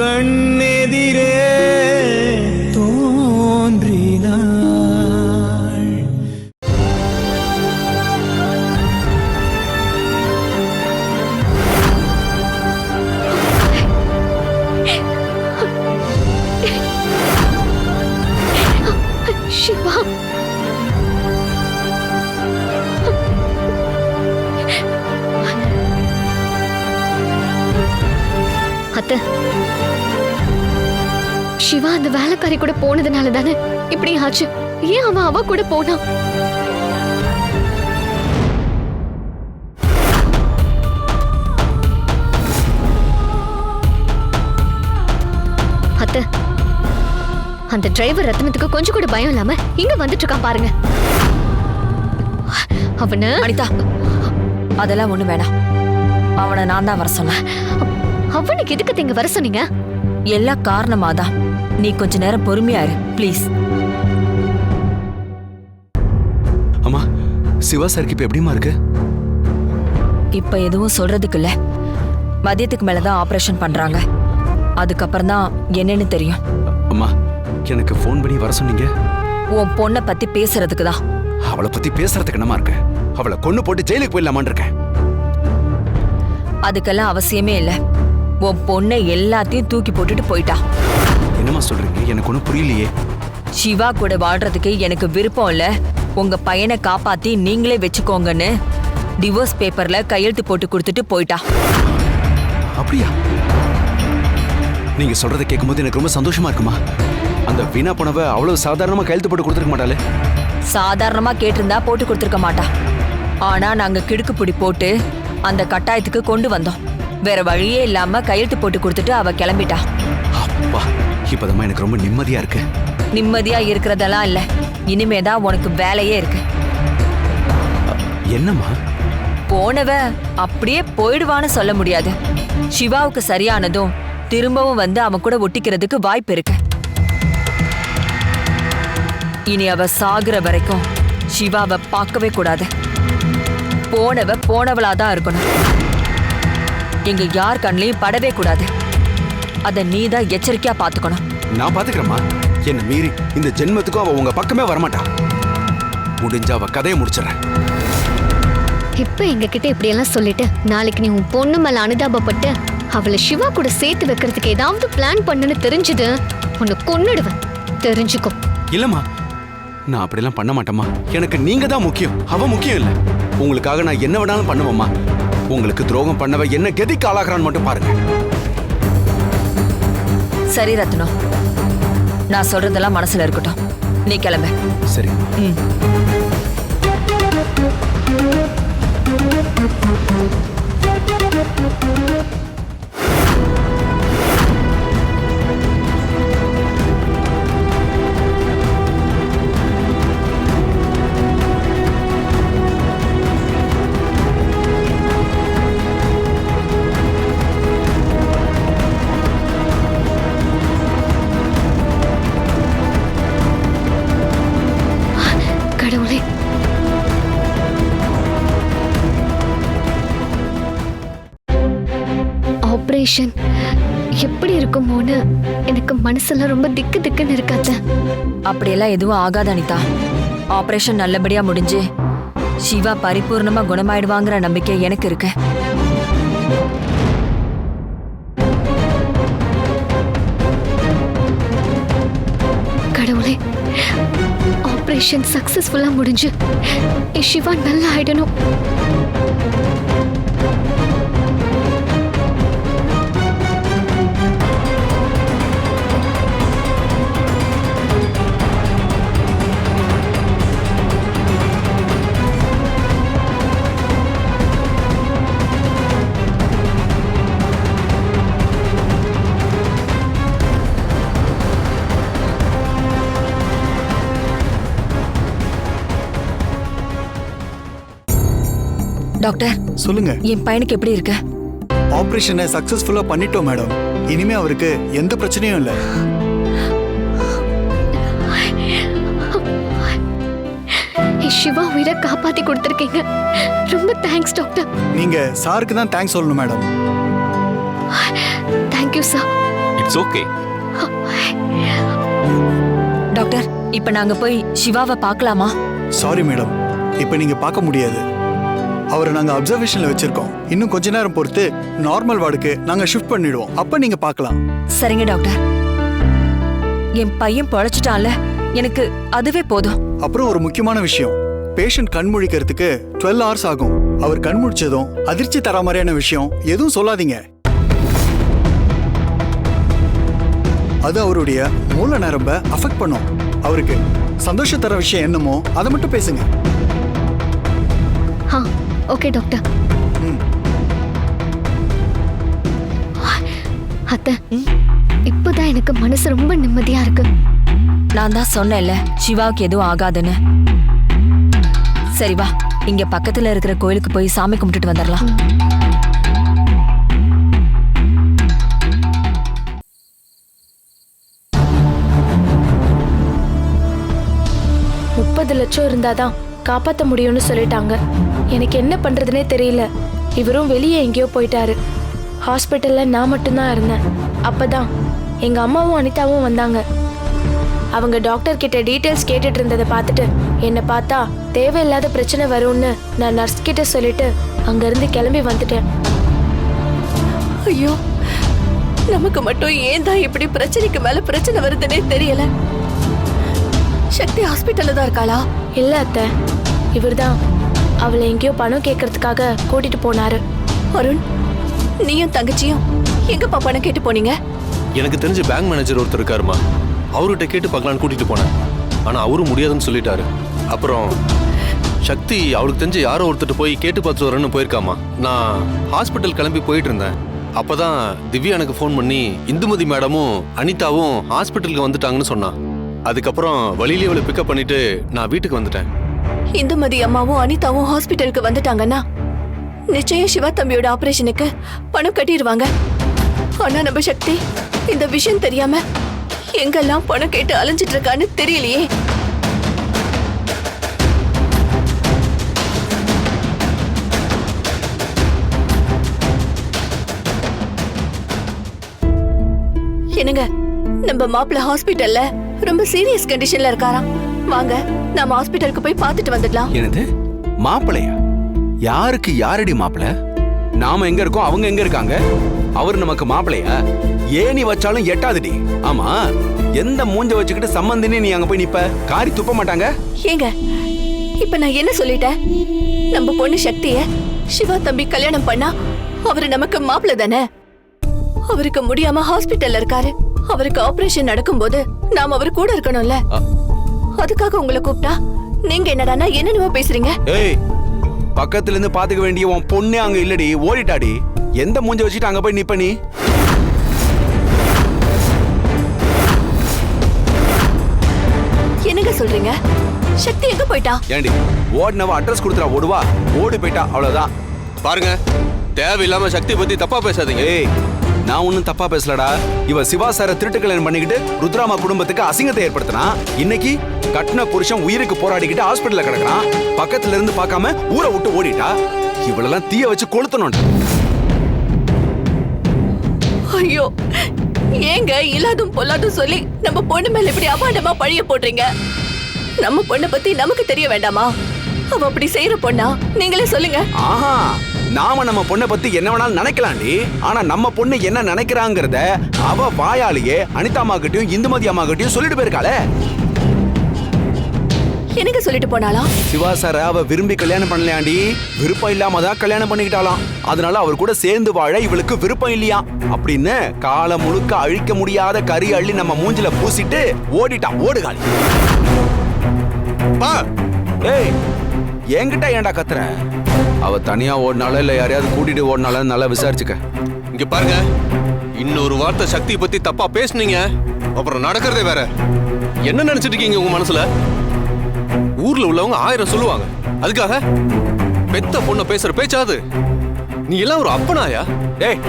கண்ணெதிரே தோன்றினாள். சிவா. அத்த சிவா அந்த வேலைக்காரி கூட போனதுனால தானே இப்படி ஆச்சு? ஏன் அவன் அவ கூட போனான் அத்த அந்த டிரைவர் ரத்னத்துக்கு கொஞ்சம் கூட பயம் இல்லாம இங்க வந்துட்டு இருக்கான் பாருங்க. அவனு? அனிதா அதெல்லாம் ஒண்ணு வேணாம். அவனை நான் தான் வர சொன்னேன். அவனுக்கு எதுக்கு இங்க வர சொன்னீங்க? எல்லாம் காரணமாதான் நீ கொஞ்ச நேரம் பொறுமையா இரு ப்ளீஸ். அம்மா சிவா சாருக்கு இப்ப எப்படிமா இருக்கு? இப்ப எதுவும் சொல்றதுக்கு இல்ல மதியத்துக்கு மேலதான் ஆபரேஷன் பண்றாங்க. அதுக்கப்புறம் தான் என்னன்னு தெரியும். அம்மா எனக்கு ஃபோன் பண்ணி வர சொன்னீங்க. உன் பொண்ணை பத்தி பேசுறதுக்கு தான் அவளை பத்தி பேசுறதுக்கு என்னமா இருக்கு? அவளை கொன்னு போட்டு ஜெயிலுக்கு போயிடலாமான்னு இருக்கேன். அதுக்கெல்லாம் அவசியமே இல்ல. உன் பொண்ணை எல்லாத்தையும் தூக்கி போட்டுட்டு போயிட்டா. என்னம்மா சொல்றீங்க? எனக்கு ஒன்றும் புரியலையே. சிவா கூட வாழ்றதுக்கு எனக்கு விருப்பம் இல்ல. உங்க பையனை காப்பாத்தி நீங்களே வச்சுக்கோங்கன்னு டிவோர்ஸ் பேப்பர்ல கையெழுத்து போட்டு கொடுத்துட்டு போயிட்டா. அப்படியா? நீங்க சொல்றதை கேட்கும்போது எனக்கு ரொம்ப சந்தோஷமா இருக்குமா? அந்த வீணா போனவ அவ்வளவு சாதாரணமா கையெழுத்து போட்டு கொடுத்துருக்க மாட்டாளே. சாதாரணமா கேட்டிருந்தா போட்டு கொடுத்துருக்க மாட்டா. ஆனா நாங்க கிடுக்குப்பிடி போட்டு அந்த கட்டாயத்துக்கு கொண்டு வந்தோம். வேற வழியே இல்லாம கையெழுத்து போட்டு கொடுத்துட்டு அவ கிளம்பிட்டா. அப்பா இப்போதம்மா எனக்கு ரொம்ப நிம்மதியா இருக்கு. நிம்மதியா இருக்கிறதெல்லாம் இல்ல. இனிமேதான் உனக்கு வேலையே இருக்கு. என்னம்மா? போனவ அப்படியே போயிடுவான்னு சொல்ல முடியாது. சிவாவுக்கு சரியானதும் திரும்பவும் வந்து அவன் கூட ஒட்டிக்கிறதுக்கு வாய்ப்பு இருக்கு. இனி அவ சாகுற வரைக்கும் சிவாவை பார்க்கவே கூடாது. போனவ போனவளா தான் இருக்கணும். இங்க யார் கண்ணிலையும் படவே கூடாது. அத நீ தான் எச்சரிக்கையா பாத்துக்கணும். நான் பாத்துக்கிறேம்மா. என்ன மீறி இந்த ஜென்மத்துக்கும் அவ உங்க பக்கமே வரமாட்டா. முடிஞ்சா அவ கதையை முடிச்சிடறேன். இப்ப எங்க கிட்ட இப்படி எல்லாம் சொல்லிட்டு நாளைக்கு நீ உன் பொண்ணு மேல அனுதாபப்பட்டு அவளை சிவா கூட சேர்த்து வைக்கிறதுக்கு ஏதாவது பிளான் பண்ணுன்னு தெரிஞ்சது உன்னை கொன்னுடுவேன். தெரிஞ்சுக்கோ. இல்லம்மா. நான் அப்படிலாம் பண்ண மாட்டேம்மா. எனக்கு நீங்க தான் முக்கியம். அவ முக்கியம் இல்ல. உங்களுக்காக நான் என்ன வேணாலும் பண்ணுவேம்மா. உங்களுக்கு துரோகம் பண்ணவ என்ன கெதிக்கு ஆளாகிறான்னு மட்டும் பாருங்க. சரி ரத்னம் நான் சொல்றதெல்லாம் மனசுல இருக்கட்டும். நீ கிளம்பு. சரி. ம். கடவுளே ஆபரேஷன் எப்படி இருக்குமோன்னு எனக்கு மனசுல ரொம்ப திக்கு திக்குன்னு இருக்காத அப்படியெல்லாம் எதுவும் ஆகாது அனிதா. ஆபரேஷன் நல்லபடியா முடிஞ்சு சிவா பரிபூர்ணமா குணமாயிடுவாங்கிற நம்பிக்கை எனக்கு இருக்கு. கடவுளே ஆபரேஷன் சக்சஸ்ஃபுல்லா முடிஞ்சு சிவா நல்லா ஆயிடணும். டாக்டர். சொல்லுங்க. என் பையனுக்கு எப்படி இருக்கு? ஆபரேஷனை சக்சஸ்ஃபுல்லா பண்ணிட்டோம் மேடம். இனிமே அவருக்கு எந்த பிரச்சனையும் இல்லை. சிவா உயிரை காப்பாத்தி கொடுத்துருக்கீங்க. ரொம்ப தேங்க்ஸ் டாக்டர் நீங்க சாருக்கு தான் தேங்க்ஸ் சொல்லணும் madam. Thank you sir it's okay doctor இப்ப நாங்க போய் சிவாவை பார்க்கலாமா? Sorry madam. இப்போ நீங்க பார்க்க முடியாது. அவரை நாங்க அப்சர்வேஷன்ல வச்சிருக்கோம். இன்னும் கொஞ்ச நேரம் பொறுத்து நார்மல் வார்டுக்கு நாங்க ஷிஃப்ட் பண்ணிடுவோம். அப்ப நீங்க பார்க்கலாம். சரிங்க டாக்டர் என் பையன் பொழைச்சிட்டான்ல. எனக்கு அதுவே போதும். அப்புறம் ஒரு முக்கியமான விஷயம். பேஷண்ட் கண் முழிக்கிறதுக்கு டுவெல் ஹவர்ஸ் ஆகும். அவர் கண் முழிச்சதும் அதிர்ச்சி தர மாதிரியான விஷயம் எதுவும் சொல்லாதீங்க. அது அவருடைய மூல நரம்ப அஃபெக்ட் பண்ணும். அவருக்கு சந்தோஷம் தர விஷயம் என்னமோ அதை மட்டும் பேசுங்க. Okay doctor. அத்தை இப்போதான் எனக்கு மனசு ரொம்ப நிம்மதியா இருக்கு. நான் தான் சொன்னேன்ல சிவாவுக்கு எதுவும் ஆகாதுன்னு. சரி வா இங்க பக்கத்துல இருக்கிற கோயிலுக்கு போய் சாமி கும்பிட்டுட்டு வந்துடலாம் முப்பது லட்சம் இருந்தாதான் காப்பாத்த முடியும்னு சொல்லிட்டாங்க. எனக்கு என்ன பண்றதுனே தெரியல. இவரும் வெளியே எங்கேயோ போயிட்டாரு. ஹாஸ்பிட்டல்ல நான் மட்டும்தான் இருந்தேன். அப்பதான் எங்க அம்மாவும் அனிதாவும் வந்தாங்க. அவங்க டாக்டர் கிட்ட டீட்டெயில்ஸ் கேட்டுட்டு இருந்ததை பார்த்துட்டு என்னை பார்த்தா தேவையில்லாத பிரச்சனை வரும்னு நான் நர்ஸ் கிட்ட சொல்லிட்டு அங்கிருந்து கிளம்பி வந்துட்டேன். ஐயோ நமக்கு மட்டும் ஏன் தான் இப்படி பிரச்சனைக்கு மேல பிரச்சனை வருதுன்னே தெரியல. சக்தி ஹாஸ்பிட்டல்ல தான் இருக்காளா? இல்ல அத்தை இவர்தான். அவளை எங்கேயோ பணம் கேட்கறதுக்காக கூட்டிட்டு போனாரு. அருண் நீயும் தங்கச்சியும் எங்கப்பா பணம் கேட்டு போனீங்க? எனக்கு தெரிஞ்ச பேங்க் மேனேஜர் ஒருத்தர் இருக்காருமா. அவர்கிட்ட கேட்டு பார்க்கலான்னு கூட்டிட்டு போனேன். ஆனா அவரும் முடியாதுன்னு சொல்லிட்டாரு. அப்புறம் சக்தி அவளுக்கு தெரிஞ்ச யாரோ ஒருத்தர் போய் கேட்டு பார்த்து வரேன்னு போயிருக்காமா. நான் ஹாஸ்பிட்டல் கிளம்பி போயிட்டு இருந்தேன். அப்பதான் திவ்யா எனக்கு ஃபோன் பண்ணி இந்துமதி மேடமும் அனிதாவும் ஹாஸ்பிட்டலுக்கு வந்துட்டாங்கன்னு சொன்னான் அதுக்கப்புறம் வழியிலே அவளை பிக்கப் பண்ணிட்டு நான் வீட்டுக்கு வந்துட்டேன். இந்துமதி அம்மாவும் அனிதாவும் ஹாஸ்பிட்டலுக்கு வந்துட்டாங்கன்னா நிச்சயம் சிவா தம்பியோட ஆபரேஷனுக்கு பணம் கட்டிடுவாங்க ஆனா நம்ம சக்தி இந்த விஷயம் தெரியாம எங்கெல்லாம் பணம் கேட்டு அலைஞ்சிட்டு இருக்கான்னு தெரியலையே. என்னங்க நம்ம மாப்பிள்ள ஹாஸ்பிட்டல்ல ரொம்ப சீரியஸ் கண்டிஷன்ல இருக்காராம். வாங்க நாம ஹாஸ்பிட்டலுக்கு போய் பார்த்துட்டு வந்துடலாம். என்னது? மாப்பிளையா யாருக்கு யாரடி மாப்பிள? நாம எங்க இருக்கோம் அவங்க எங்க இருக்காங்க? அவர் நமக்கு மாப்பிளையா ஏணி வச்சாலும் எட்டாதுடி. ஆமா எந்த மூஞ்ச வச்சுக்கிட்டு சம்பந்தினே நீ அங்க போய் நிப்ப? காரி துப்ப மாட்டாங்க? ஏங்க இப்ப நான் என்ன சொல்லிட்டேன்? நம்ம பொண்ணு சக்திய சிவா தம்பி கல்யாணம் பண்ணா அவரு நமக்கு மாப்பிள்ள தானே? அவருக்கு முடியாம ஹாஸ்பிட்டல்ல இருக்காரு. அவருக்கு ஆபரேஷன் நடக்கும்போது நாம அவர் கூட இருக்கணும்ல. அதுக்காக உங்களை கூப்பிட்டா? நீங்க என்னடானா என்னென்னமோ பேசுறீங்க? ஏய் பக்கத்துல இருந்து பாத்துக்க வேண்டிய உன் பொண்ணே அங்க இல்லடி ஓடிட்டாடி. எந்த மூஞ்ச வச்சுட்டு அங்க போய் நிப்ப நீ? என்னங்க சொல்றீங்க? சக்தி எங்க போயிட்டா? ஏண்டி ஓடினவ அட்ரஸ் கொடுத்துறா ஓடுவா. ஓடி போயிட்டா அவ்வளவுதான். பாருங்க தேவையில்லாம சக்தி பத்தி தப்பா பேசாதீங்க. ஏய் நான் ஒன்னும் தப்பா பேசலடா. இவ சிவா சார திருட்டு கல்யாணம் பண்ணிக்கிட்டு ருத்ராமா குடும்பத்துக்கு அசிங்கத்தை ஏற்படுத்தினா இன்னைக்கு கட்டின புருஷன் உயிருக்கு போராடிக்கிட்டு ஹாஸ்பிட்டல்ல கிடக்குறான். பக்கத்துல இருந்து பார்க்காம ஊரை விட்டு ஓடிட்டா. இவளெல்லாம் தீய வச்சு கொளுத்தணும் ஐயோ ஏங்க இல்லாதும் பொல்லாதும் சொல்லி நம்ம பொண்ணு மேல இப்படி அபாண்டமா பழிய போடுறீங்க? நம்ம பொண்ணை பத்தி நமக்கு தெரிய வேண்டாமா? அவ அப்படி செய்யற பொண்ணா? நீங்களே சொல்லுங்க. ஆஹா நாம நம்ம பொண்ணை பத்தி என்ன வேணாலும் நினைக்கலாம்டி. ஆனா நம்ம பொண்ணு என்ன நினைக்கிறாங்கிறத அவ வாயாலேயே அனிதா அம்மா கிட்டயும் இந்துமதி அம்மா கிட்டயும் சொல்லிட்டு போயிருக்காளே. எனக்கு சொல்லிட்டு போனாலாம் சிவா சார அவ விரும்பி கல்யாணம் பண்ணலையாண்டி. விருப்பம் இல்லாம தான் கல்யாணம் பண்ணிக்கிட்டாலாம் அதனால அவர் கூட சேர்ந்து வாழ இவளுக்கு விருப்பம் இல்லையா? அப்படின்னு காலம் முழுக்க அழிக்க முடியாத கறி அள்ளி நம்ம மூஞ்சில பூசிட்டு ஓடிட்டான் ஓடுகாலி பா. ஏய் என்கிட்ட ஏன்டா கத்துற? அவ தனியா ஓடினால இல்ல யாரையாவது கூட்டிட்டு ஓடினால நல்லா விசாரிச்சுக்க. இங்க பாருங்க. இன்னொரு வார்த்தை சக்தி பத்தி தப்பா பேசுனீங்க. அப்புறம் நடக்கிறதே வேற. என்ன நினைச்சிட்டு இருக்கீங்க உங்க மனசுல? ஊர்ல உள்ளவங்க ஆயிரம் சொல்லுவாங்க. அதுக்காக பெத்த பொண்ண பேசுற பேச்சாது நீ எல்லாம் ஒரு அப்பனாயா? டேய்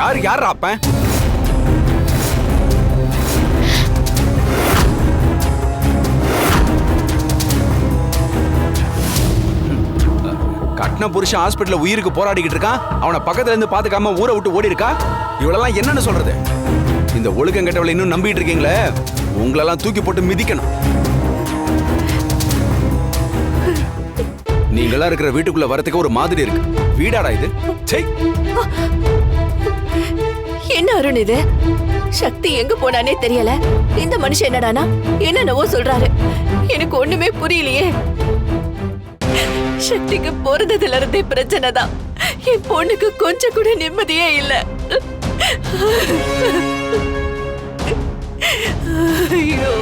யாரு யார் அப்பன் கட்டின புருஷன் ஹாஸ்பிட்டல்ல உயிருக்கு போராடிக்கிட்டு இருக்கான். அவனை பக்கத்துல இருந்து பாத்துக்காம ஊரை விட்டு ஓடி இருக்கா இவளெல்லாம் என்னன்னு சொல்றது? இந்த இந்த ஒழுக்கம் கெட்டவளை இன்னும் நம்பிட்டு இருக்கீங்களே? உங்களெல்லாம் தூக்கி போட்டு மிதிக்கணும். நீங்களா இருக்கிற வீட்டுக்குள்ள வரதுக்கு ஒரு மாதிரி இருக்கு. வீடாடா இது? என்ன அருண் இது? சக்தி எங்க போனானே தெரியல. இந்த மனுஷன் என்னடானா? என்னென்னவோ சொல்றாரு. எனக்கு ஒண்ணுமே புரியலையே. சக்திக்கு பிறந்ததுல இருந்தே பிரச்சனை தான். என் பொண்ணுக்கு கொஞ்சம் கூட நிம்மதியே இல்ல. ஐயோ.